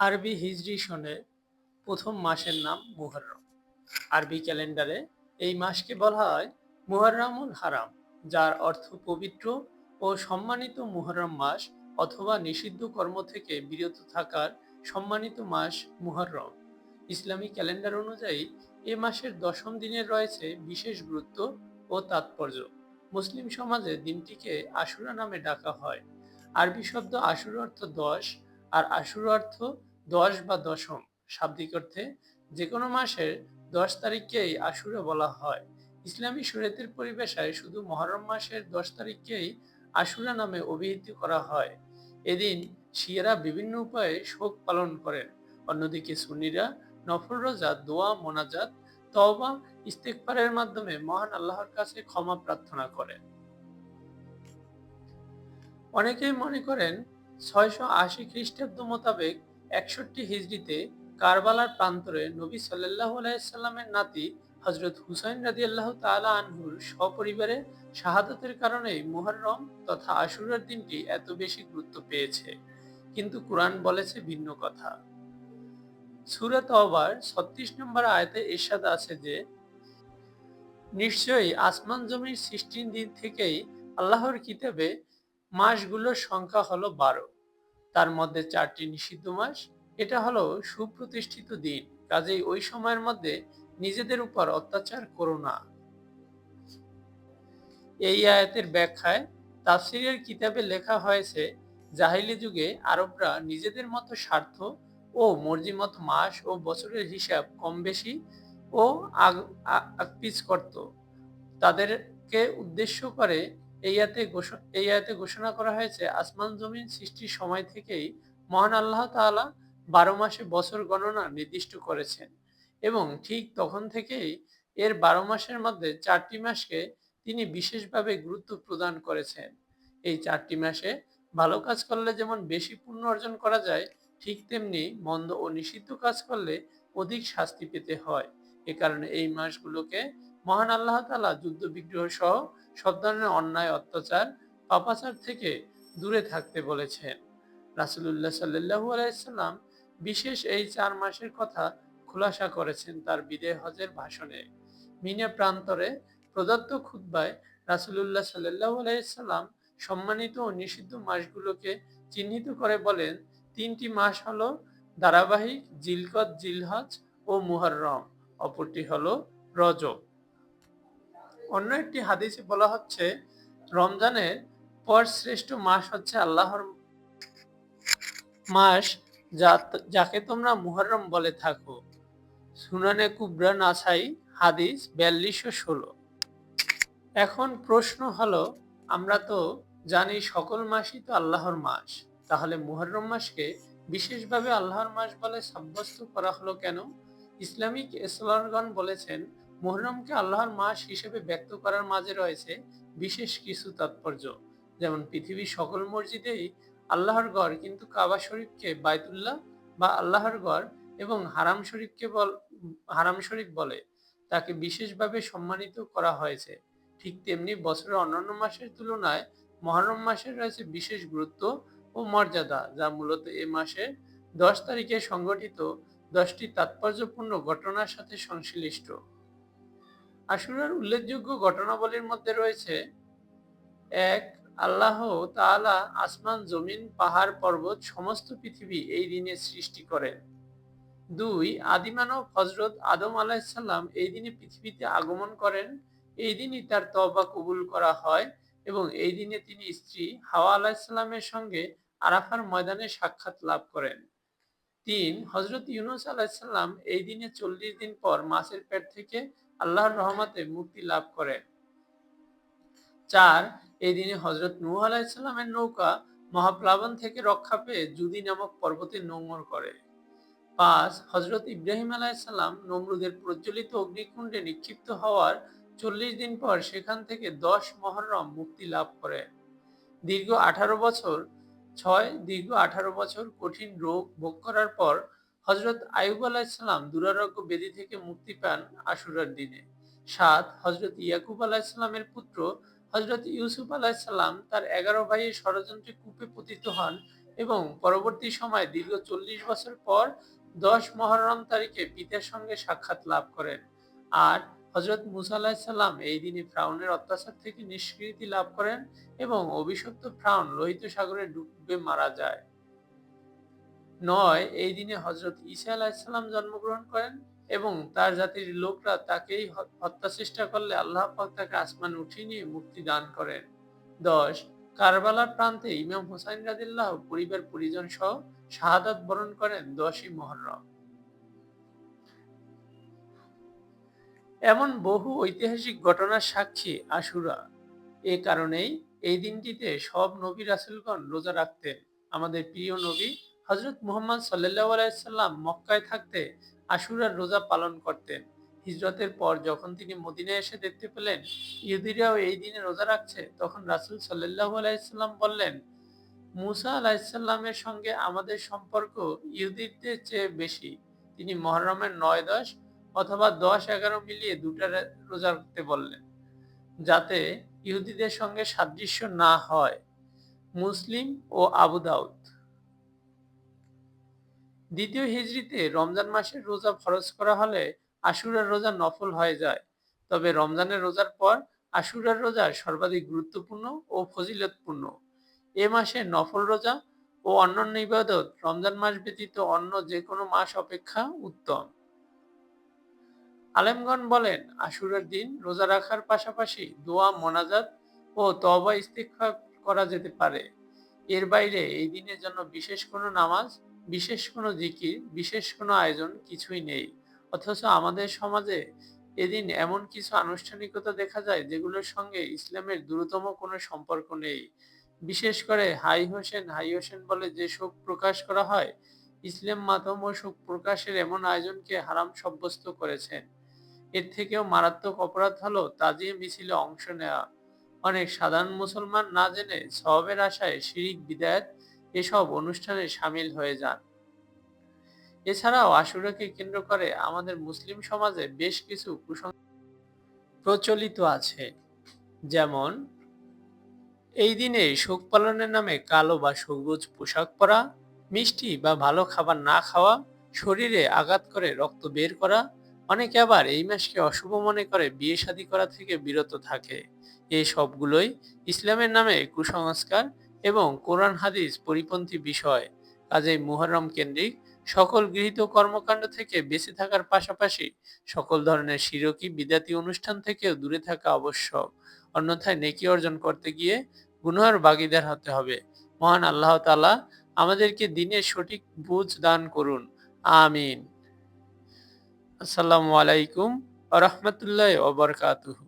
আরবি হিজরি সনে প্রথম মাসের নাম মুহরম আরবি ক্যালেন্ডারে এই মাসকে বলা হয় মুহররমুল হারাম, যার অর্থ পবিত্র ও সম্মানিত মুহররম মাস অথবা নিষিদ্ধ কর্ম থেকে বিরত থাকার সম্মানিত মাস মুহররম। ইসলামী ক্যালেন্ডার অনুযায়ী এ মাসের দশম দিনের রয়েছে বিশেষ গুরুত্ব ও তাৎপর্য। মুসলিম সমাজে দিনটিকে আশুরা নামে ডাকা হয়। আরবি শব্দ আশুর অর্থ দশ, আর আশুর অর্থ দশ বা দশম শাব্দিক অর্থে যে কোনো মাসের দশ তারিখকেই আশুরা বলা হয়। ইসলামী শরীয়তের পরিবেশায় শুধু মহরম মাসের দশ তারিখকেই আশুরা নামে অভিহিত করা হয়। এদিন শিয়ারা বিভিন্ন উপায়ে শোক পালন করেন। অন্যদিকে সুন্নিরা নফল রোজা, দোয়া, মোনাজাত, তওবা ইস্তেকফারের মাধ্যমে মহান আল্লাহর কাছে ক্ষমা প্রার্থনা করেন। অনেকেই মনে করেন ছয়শো আশি খ্রিস্টাব্দ মোতাবেক একষট্টি হিজড়িতে কারবালার প্রান্তরে নবী সাল্লাহ আলাইসাল্লামের নাতি হজরত হুসাইন রাজি আল্লাহ তালা আনহুর সপরিবারে শাহাদতের কারণেই মুহররম তথা আশুরার দিনটি এত বেশি গুরুত্ব পেয়েছে। কিন্তু কোরআন বলেছে ভিন্ন কথা। সুরাত অবার ছত্রিশ নম্বর আয়তে এরশাদ আছে যে, নিশ্চয়ই আসমান জমির সৃষ্টির দিন থেকেই আল্লাহর কিতাবে মাসগুলোর সংখ্যা হলো বারো। তার মধ্যে চারটি নিষিদ্ধ মাস। এটা হলো সুপ্রতিষ্ঠিত দিন। কাজেই ওই সময়ের মধ্যে নিজেদের উপর অত্যাচার করো না। এই আয়াতের ব্যাখ্যায় তাফসিরের কিতাবে লেখা হয়েছে, জাহিলি যুগে আরবরা নিজেদের মতো স্বার্থ ও মর্জি মতো মাস ও বছরের হিসাব কম বেশি ও আকপিস করত। তাদেরকে উদ্দেশ্য করে এই আয়াতে এই আয়াতে ঘোষণা করা হয়েছে, আসমান জমিন সৃষ্টির সময় থেকেই মহান আল্লাহ তাআলা বারো মাসে বছর গণনা নির্দিষ্ট করেছেন এবং ঠিক তখন থেকেই এর বারো মাসের মধ্যে চারটি মাসকে তিনি বিশেষভাবে গুরুত্ব প্রদান করেছেন। এই চারটি মাসে ভালো কাজ করলে যেমন বেশি পুণ্য অর্জন করা যায়, ঠিক তেমনি মন্দ ও নিষিদ্ধ কাজ করলে অধিক শাস্তি পেতে হয়। এ কারণে এই মাসগুলোকে মহান আল্লাহ তালা যুদ্ধ বিগ্রহ সহ সব ধরনের অন্যায়, অত্যাচার, পাপাচার থেকে দূরে থাকতে বলেছেন। রাসুল্লাহ সাল্লাহু আলাইসাল্লাম বিশেষ এই চার মাসের কথা খোলাসা করেছেন তার বিদে হজের ভাষণে। মিনা প্রান্তরে প্রদত্ত খুদ্বায় রাসুলুল্লাহ সাল্লাহ আলাইসাল্লাম সম্মানিত ও নিষিদ্ধ মাসগুলোকে চিহ্নিত করে বলেন, তিনটি মাস হলো ধারাবাহিক জিলকত, জিলহজ ও মুহররম, অপরটি হলো রজব। অন্য একটি হাদিসে বলা হচ্ছে রমজানের পর শ্রেষ্ঠ মাস হচ্ছে আল্লাহর মাস যাকে তোমরা মুহররম বলে থাকো। সুনানে কুবরা নাসাই হাদিস বিয়াল্লিশশো ষোলো। এখন প্রশ্ন হলো, আমরা তো জানি সকল মাসই তো আল্লাহর মাস, তাহলে মুহররম মাসকে বিশেষভাবে আল্লাহর মাস বলে সাব্যস্ত করা হলো কেন? ইসলামিক স্কলারগণ বলেছেন মুহররমকে আল্লাহর মাস হিসেবে ব্যক্ত করার মাঝে রয়েছে বিশেষ কিছু তাৎপর্য। যেমন পৃথিবীর সকল মসজিদেই আল্লাহর গড় কিন্তু কাবা শরীফকে বায়তুল্লাহ বা আল্লাহর গড় এবং হারাম শরীফকে বল, হারাম শরীফ বলে। তাকে বিশেষভাবে সম্মানিত করা হয়েছে। ঠিক তেমনি বছরের অন্যান্য মাসের তুলনায় মহরম মাসের রয়েছে বিশেষ গুরুত্ব ও মর্যাদা, যা মূলত এ মাসে দশ তারিখে সংঘটিত দশটি তাৎপর্যপূর্ণ ঘটনার সাথে সংশ্লিষ্ট। আশুরার উল্লেখযোগ্য ঘটনাবলীর মধ্যে রয়েছে, এক, আল্লাহ তাআলা আসমান, জমিন, পাহাড়, পর্বত, সমস্ত পৃথিবী এই দিনে সৃষ্টি করেন। দুই আদিমানব হজরত আদম আলাহিসাল্লাম এই দিনে পৃথিবীতে আগমন করেন। এই দিনই তার তবা কবুল করা হয় এবং এই দিনে তিনি স্ত্রী হাওয়া আলাহিসাল্লামের সঙ্গে আরাফার ময়দানে সাক্ষাৎ লাভ করেন। তিন হজরত ইউনুস আলাহিসাল্লাম এই দিনে চল্লিশ দিন পর মাছের পেট থেকে আল্লাহর রহমতে মুক্তি লাভ করেন। চার, এই দিনে হজরত নূহ আলাহিসাল্লামের নৌকা মহাপ্লাবন থেকে রক্ষা পেয়ে জুদি নামক পর্বতে নোংর করে। পাঁচ হজরত ইব্রাহিম আলাহিসাল্লাম নমরুদের প্রজ্বলিত অগ্নিকুণ্ডে নিক্ষিপ্ত হওয়ার চল্লিশ দিন পর সেখান থেকে দশ মহরম মুক্তি লাভ করে দীর্ঘ আঠারো বছর ছয় দীর্ঘ আঠারো বছর কঠিন রোগ ভোগ করার পর হজরত আয়ুব আলাহিসাল্লাম দুরারোগ্য বেদি থেকে মুক্তি পান আশুরার দিনে। সাত হজরত ইয়াকুব আলাহিসাল্লামের পুত্র হজরত ইউসুফ আলাহিসাল্লাম তার এগারো ভাইয়ের ষড়যন্ত্রে কূপে পতিত হন এবং পরবর্তী সময়ে দীর্ঘ চল্লিশ বছর পর দশ মহরম তারিখে পিতার সঙ্গে সাক্ষাৎ লাভ করেন। আর হজরত মুসা এই দিনে ফ্রাউনের অত্যাচার থেকে নিষ্কৃতি লাভ করেন এবং অভিশপ্ত ফ্রাউন লোহিত সাগরে ডুবে মারা যায়। নয়, এই দিনে হজরত ঈসা আলাহিসাল্লাম জন্মগ্রহণ করেন এবং তার জাতির লোকরা তাকেই হত্যা চেষ্টা করলে আল্লাহ তাকে আসমান উঠিয়ে নিয়ে মুক্তি দান করেন। দশ, কারবালার প্রান্তে ইমাম হুসাইন রাদিল্লাহ পরিবার পরিজন সহ শাহাদাত বরণ করেন দশই মহরম এমন বহু ঐতিহাসিক ঘটনার সাক্ষী আশুরা। এ কারণেই এই দিনটিতে সব নবী রাসুলগণ রোজা রাখতেন। আমাদের প্রিয় নবী হজরত মুহাম্মদ সাল্লাহ আলাইসাল্লাম মক্কায় থাকতে আশুরার রোজা পালন করতেন। হিজরতের পর যখন তিনি মদিনায় এসে দেখতে পেলেন ইহুদিরাও এই দিনে রোজা রাখছে, তখন রাসুল সাল্লাহ আলাইসাল্লাম বললেন, মুসা আলাইসাল্লামের সঙ্গে আমাদের সম্পর্ক ইহুদিদের চেয়ে বেশি। তিনি মহরমের নয় দশ অথবা দশ এগারো মিলিয়ে দুটা রোজা রাখতে বললেন। যাতে ইহুদিদের সঙ্গে সাদৃশ্য না হয়। মুসলিম ও আবু দাউদ। দ্বিতীয় হিজড়িতে রমজান মাসের রোজা ফরজ করা হলে আশুরার রোজা নফল হয়ে যায়। তবে রমজানের রোজার পর আশুরার রোজা সর্বাধিক গুরুত্বপূর্ণ ও ফজিলতপূর্ণ। এ মাসে নফল রোজা ও অন্যান্য ইবাদত রমজান মাস ব্যতীত অন্য যে কোনো মাস অপেক্ষা উত্তম। আলেমগণ বলেন, আশুরার দিন রোজা রাখার পাশাপাশি দোয়া, মোনাজাত ও তবা ইস্তিক্ষা করা যেতে পারে। এর বাইরে এই দিনের জন্য বিশেষ কোনো নামাজ, বিশেষ কোনো জিকির, বিশেষ কোনো আয়োজন কিছুই নেই। অথচ আমাদের সমাজে এদিন এমন কিছু আনুষ্ঠানিকতা দেখা যায় যেগুলোর সঙ্গে ইসলামের দ্রুততম কোনো সম্পর্ক নেই। বিশেষ করে হাই হোসেন হাই হোসেন বলে যে শোক প্রকাশ করা হয়, ইসলাম মাধ্যম ও শোক প্রকাশের এমন আয়োজনকে হারাম সাব্যস্ত করেছেন। এর থেকেও মারাত্মক অপরাধ হলো তাজিয়ে মিছিলে অংশ নেওয়া। অনেক সাধারণ মুসলমান না জেনে সবের আশায় শিরিক, বিদায়ত এসব অনুষ্ঠানে সামিল হয়ে যান। এছাড়াও আশুরাকে কেন্দ্র করে আমাদের মুসলিম সমাজে বেশ কিছু কুসংস্কার প্রচলিত আছে। যেমন, এই দিনে শোক পালনের নামে কালো বা সবুজ পোশাক পরা, মিষ্টি বা ভালো খাবার না খাওয়া, শরীরে আঘাত করে রক্ত বের করা অনেকে আবার এই মাসকে অশুভ মনে করে বিয়ে শাদী করা থেকে বিরত থাকে। এই সবগুলোই ইসলামের নামে কুসংস্কার এবং কোরআন, হাদিস পরিপন্থী বিষয়। কাজেই মুহরম কেন্দ্রিক সকল গৃহীত কর্মকাণ্ড থেকে বেঁচে থাকার পাশাপাশি সকল ধরনের শিরকি, বিদাতি অনুষ্ঠান থেকেও দূরে থাকা আবশ্যক। অন্যথায় নেকি অর্জন করতে গিয়ে গুনহার বাগিদার হতে হবে। মহান আল্লাহ তালা আমাদেরকে দিনের সঠিক বুঝ দান করুন। আমিন। আসসালামু আলাইকুম আ রহমতুল্লাহ ওবরকাতুহু